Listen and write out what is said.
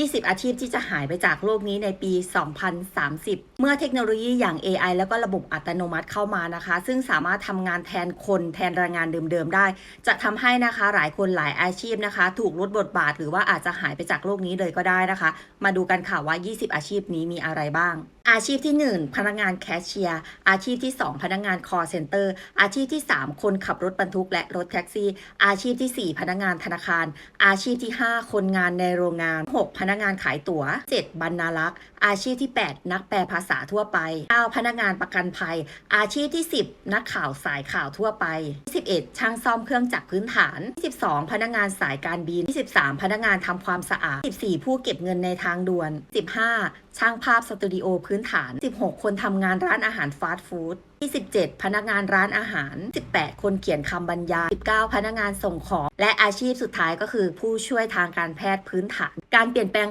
20 อาชีพที่จะหายไปจากโลกนี้ในปี 2030 เมื่อเทคโนโลยีอย่าง AI แล้วก็ระบบอัตโนมัติเข้ามานะคะ ซึ่งสามารถทำงานแทนคนแทนแรงงานเดิมๆได้ จะทำให้นะคะหลายคนหลายอาชีพนะคะ ถูกลดบทบาทหรือว่าอาจจะหายไปจากโลกนี้เลยก็ได้นะคะ มาดูกันค่ะว่า 20 อาชีพนี้มีอะไรบ้างอาชีพที่ 1 พนักงานแคชเชียร์ อาชีพที่ 2 พนักงาน call center อาชีพที่ 3 คนขับรถบรรทุกและรถแท็กซี่ อาชีพที่ 4 พนักงานธนาคาร อาชีพที่ 5 คนงานในโรงงาน 6 พนักงานขายตั๋ว 7 บรรณารักษ์ อาชีพที่ 8 นักแปลภาษาทั่วไป 9 พนักงานประกันภัย อาชีพที่ 10 นักข่าวสายข่าวทั่วไป 11 ช่างซ่อมเครื่องจักรพื้นฐาน 12 พนักงานสายการบิน 23 พนักงานทำความสะอาด 14 ผู้เก็บเงินในทางด่วน 15 ช่างภาพสตูดิโอพื้นฐาน 16 คนทำงานร้านอาหารฟาสต์ฟู้ด27 พนักงานร้านอาหาร 18 คนเขียนคำบรรยาย 19 พนักงานส่งของ และอาชีพสุดท้ายก็คือผู้ช่วยทางการแพทย์พื้นฐาน การเปลี่ยนแปลง